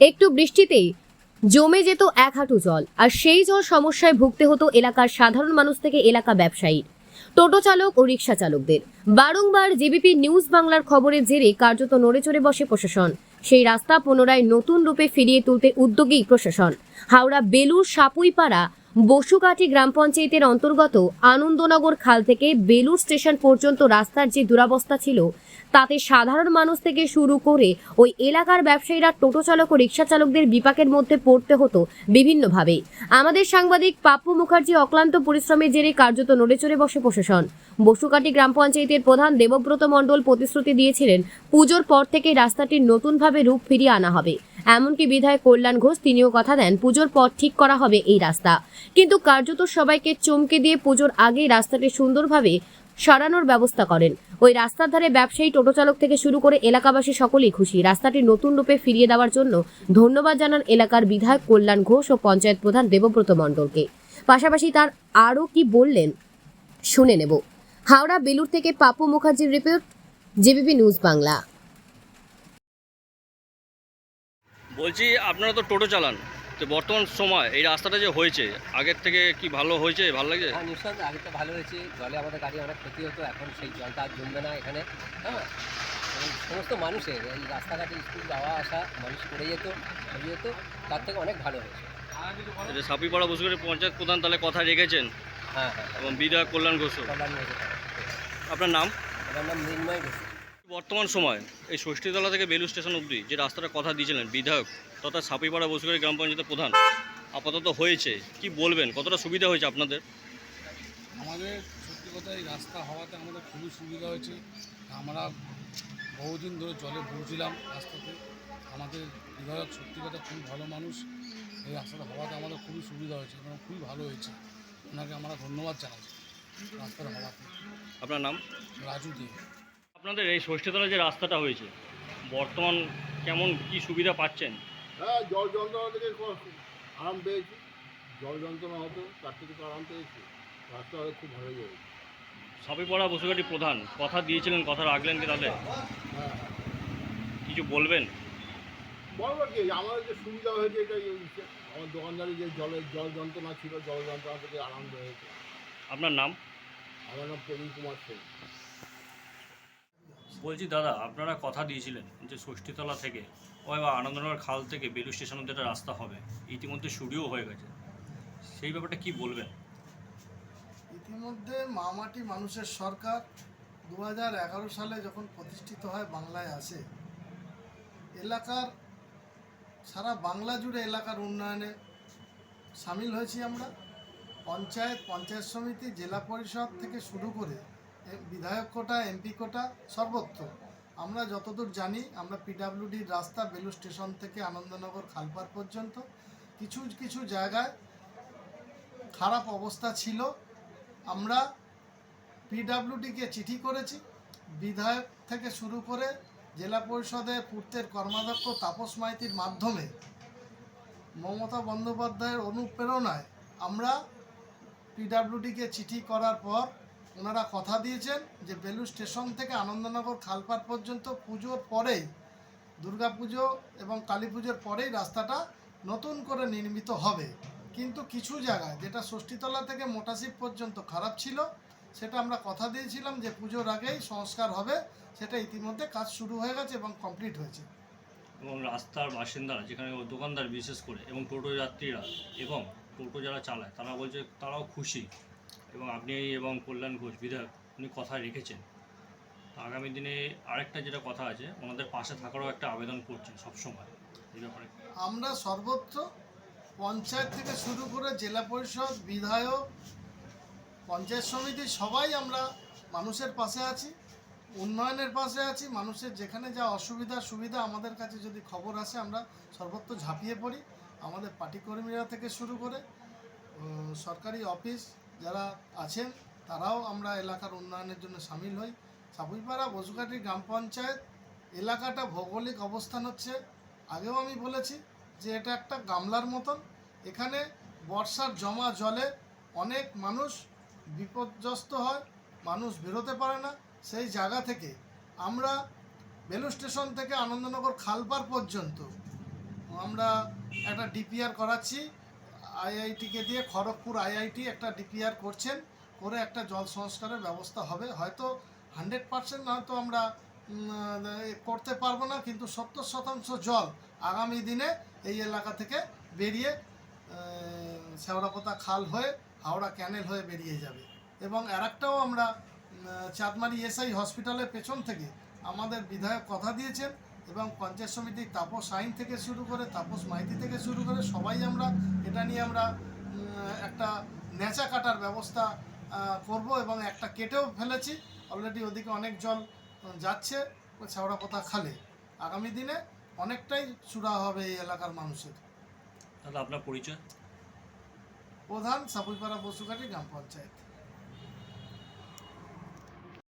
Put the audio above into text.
একটু বৃষ্টিতেই জমে যেত এক হাঁটু জল, আর সেই জল সমস্যায় ভুগতে হতো এলাকার সাধারণ মানুষ থেকে এলাকা ব্যবসায়ী টোটো চালক ও রিক্সা চালকদের। বারংবার জিবিপি নিউজ বাংলার খবরের জেরে কার্যত নড়ে চড়ে বসে প্রশাসন। সেই রাস্তা পুনরায় নতুন রূপে ফিরিয়ে তুলতে উদ্যোগী প্রশাসন। হাওড়া বেলুর সাপুইপাড়া বসুকাঠি গ্রাম পঞ্চায়েতের অন্তর্গত আনন্দনগর খাল থেকে বেলুর স্টেশন পর্যন্ত রাস্তার যে দুরাবস্থা ছিল, তাতে সাধারণ মানুষ থেকে শুরু করে ওই এলাকার ব্যবসায়ীরা টোটো চালক ও রিক্সা চালকদের বিপাকের মধ্যে পড়তে হতো বিভিন্নভাবে। আমাদের সাংবাদিক পাপ্পু মুখার্জি অক্লান্ত পরিশ্রমের জেরে কার্যত নড়েচড়ে বসে প্রশাসন। বসুকাটি গ্রাম পঞ্চায়েতের প্রধান দেবব্রত মণ্ডল প্রতিশ্রুতি দিয়েছিলেন, পুজোর পর থেকে রাস্তাটির নতুনভাবে রূপ ফিরিয়ে আনা হবে। এমনকি বিধায়ক কল্যাণ ঘোষ তিনিও কথা দেন, পুজোর পর ঠিক করা হবে এই রাস্তা। কিন্তু কার্যত সবাইকে চমকে দিয়ে পুজোর আগেই রাস্তাটি সুন্দরভাবে সরানোর ব্যবস্থা করেন। ওই রাস্তার ধারে ব্যবসায়ী, টোটো চালক থেকে শুরু করে এলাকাবাসী সকলেই খুশি। রাস্তাটি নতুন রূপে ফিরিয়ে দেওয়ার জন্য ধন্যবাদ জানান এলাকার বিধায়ক কল্যাণ ঘোষ ও পঞ্চায়েত প্রধান দেবব্রত মণ্ডলকে। পাশাপাশি তার আরও কি বললেন, শুনে নেব। হাওড়া বেলুর থেকে পাপু মুখার্জির রিপোর্ট জেবিপি নিউজ বাংলা। বলছি আপনারা তো টোটো চালান। তো বর্তমান সময় এই রাস্তাটা যে হয়েছে আগের থেকে কি ভালো হয়েছে ভালো লাগে? হ্যাঁ নিঃসন্দেহে আগে তো ভালো হয়েছে। জলে আমাদের গাড়ি অনেক ক্ষতি হতো এখন সেই জলটা আর জমবে না এখানে। হ্যাঁ? সমস্ত মানুষের এই রাস্তাঘাটে স্কুল যাওয়া আসা মানুষ করে যেত হয়ে যেত তার থেকে অনেক ভালো হয়েছে। যে সাপিপাড়া বসুকের পঞ্চায়েত প্রধান তাহলে কথা রেখেছেন হ্যাঁ হ্যাঁ এবং বিধায়ক কল্যাণ ঘোষ। কল্যাণ হয়েছে আপনার নাম? আমার নাম মৃন্ময় ঘোষ। বর্তমান সময় এই ষষ্ঠীতলা থেকে বেলু স্টেশন অবধি যে রাস্তাটা কথা দিয়েছিলেন বিধায়ক তথা সাপিপাড়া বসুকের গ্রাম পঞ্চায়েতের প্রধান আপাতত হয়েছে। কি বলবেন? কতটা সুবিধা হয়েছে আপনাদের? আমাদের সত্যি কথা এই রাস্তা হওয়াতে আমাদের খুবই সুবিধা হয়েছে। আমরা বহুদিন ধরে জলে ভুগছিলাম রাস্তাতে। আমাদের বিধায়ক সত্যি কথা খুবই ভালো মানুষ। এই রাস্তাটা হওয়াতে আমাদের খুবই সুবিধা হয়েছে এবং খুবই ভালো হয়েছে। ওনাকে আমরা ধন্যবাদ জানাই রাস্তাটা হওয়াতে। আপনার নাম? রাজু দে। আপনাদের এই ষষ্ঠীতলা যে রাস্তাটা হয়েছে বর্তমান কেমন কি সুবিধা পাচ্ছেন? হ্যাঁ জল যন্ত্রণা থেকে আরাম পেয়েছি। জল যন্ত্রণা হতো তার থেকে আরাম পেয়েছি। রাস্তা খুব ভালো যাবে সাপিপাড়া বসুকাটি প্রধান কথা দিয়েছিলেন কথা রাখলেন কি তাহলে হ্যাঁ কিছু বলবেন? বলব কি আমাদের যে সুবিধা হয়েছে এটাই আমার দোকানদারি যে জলের জল যন্ত্রণা ছিল জল যন্ত্রণা থেকে আরাম হয়েছে আপনার নাম? আমার নাম প্রবীণ কুমার সেন। বলছি, দাদা, আপনারা কথা দিয়েছিলেন যে ষষ্ঠীতলা থেকে। ও বা আনন্দনগর খাল থেকে বেলু স্টেশন অব্দি একটা রাস্তা হবে। ইতিমধ্যে শুরুও হয়ে গেছে। সেই ব্যাপারটা কি বলবেন? ইতিমধ্যে মামাটি মানুষের সরকার দু সালে যখন প্রতিষ্ঠিত হয়, বাংলায় আসে। এলাকার, সারা বাংলা জুড়ে এলাকার উন্নয়নে সামিল হয়েছি আমরা। পঞ্চায়েত পঞ্চায়েত সমিতি, জেলা পরিষদ থেকে শুরু করে বিধায়ক কোটা, এমপি কোটা সর্বত্র। আমরা যতদূর জানি, আমরা পিডাব্লিউডির রাস্তা বেলু স্টেশন থেকে আনন্দনগর খালপার পর্যন্ত কিছু কিছু জায়গায় খারাপ অবস্থা ছিল। আমরা পিডাব্লিউডিকে চিঠি করেছি। বিধায়ক থেকে শুরু করে জেলা পরিষদের পূর্তের কর্মাধ্যক্ষ তাপস মাইতির মাধ্যমে মমতা বন্দ্যোপাধ্যায়ের অনুপ্রেরণায় আমরা পিডাব্লিউডিকে চিঠি করার পর ওনারা কথা দিয়েছেন যে বেলু স্টেশন থেকে আনন্দনগর খালপার পর্যন্ত পুজোর পরেই দুর্গাপুজো এবং কালী পুজোর পরেই রাস্তাটা নতুন করে নির্মিত হবে। কিন্তু কিছু জায়গায়, যেটা ষষ্ঠীতলা থেকে মোটাসিপ পর্যন্ত খারাপ ছিল, সেটা আমরা কথা দিয়েছিলাম যে পুজোর আগেই সংস্কার হবে, সেটা ইতিমধ্যে কাজ শুরু হয়ে গেছে এবং কমপ্লিট হয়েছে। এবং রাস্তার বাসিন্দারা, যেখানে দোকানদার বিশেষ করে, এবং টোটো যাত্রীরা, এবং টোটো যারা চালায়, তারা বলছে তারাও খুশি। এবং আপনি এবং কল্যাণ ঘোষ বিধায়ক, উনি কথা রেখেছেন। আগামী দিনে আরেকটা যেটা কথা আছে, ওনাদের পাশে থাকারও একটা আবেদন করছেন সবসময়। এই ব্যাপারে। আমরা সর্বত্র পঞ্চায়েত থেকে শুরু করে জেলা পরিষদ, বিধায়ক, পঞ্চায়েত সমিতি, সবাই আমরা মানুষের পাশে আছি, উন্নয়নের পাশে আছি, মানুষের যেখানে যা অসুবিধা, সুবিধা আমাদের কাছে যদি খবর আসে, আমরা সর্বত্র ঝাঁপিয়ে পড়ি। আমাদের পার্টি কর্মীরা থেকে শুরু করে সরকারি অফিস যারা আছেন, তারাও আমরা এলাকার উন্নয়নের জন্য সামিল হই। সাপুইপাড়া বসুকাটি গ্রাম পঞ্চায়েত এলাকাটা ভৌগোলিক অবস্থান হচ্ছে, আগেও আমি বলেছি যে এটা একটা গামলার মতন। এখানে বর্ষার জমা জলে অনেক মানুষ বিপর্যস্ত হয়, মানুষ বেরোতে পারে না। সেই জায়গা থেকে আমরা বেলু স্টেশন থেকে আনন্দনগর খালপার পর্যন্ত আমরা একটা ডিপিআর করাচ্ছি। আইআইটিকে দিয়ে খড়গপুর আইআইটি একটা ডিপিআর করছেন, করে একটা জল সংস্কারের ব্যবস্থা হবে। হয়তো হান্ড্রেড পার্সেন্ট হয়তো আমরা করতে পারব না, কিন্তু সত্তর শতাংশ জল আগামী দিনে এই এলাকা থেকে বেরিয়ে শ্যাওড়াপোতা খাল হয়ে, হাওড়া ক্যানেল হয়ে বেরিয়ে যাবে। এবং আরেকটাও আমরা চাঁদমারি এসআই হসপিটালের পেছন থেকে আমাদের বিধায়ক কথা দিয়েছেন এবং পঞ্চায়েত সমিতির তাপস আইন থেকে শুরু করে তাপস মাইতি থেকে শুরু করে সবাই আমরা এটা নিয়ে আমরা একটা ন্যাচা কাটার ব্যবস্থা করব এবং একটা কেটেও ফেলেছি। অলরেডি ওদিকে অনেক জল উম, ছাওড়া শেওড়াপোতা খালে। আগামী দিনে অনেকটাই চূড়া হবে এই এলাকার মানুষের। দাদা আপনার পরিচয়? প্রধান সাপুইপাড়া বসুকাটি গ্রাম পঞ্চায়েত।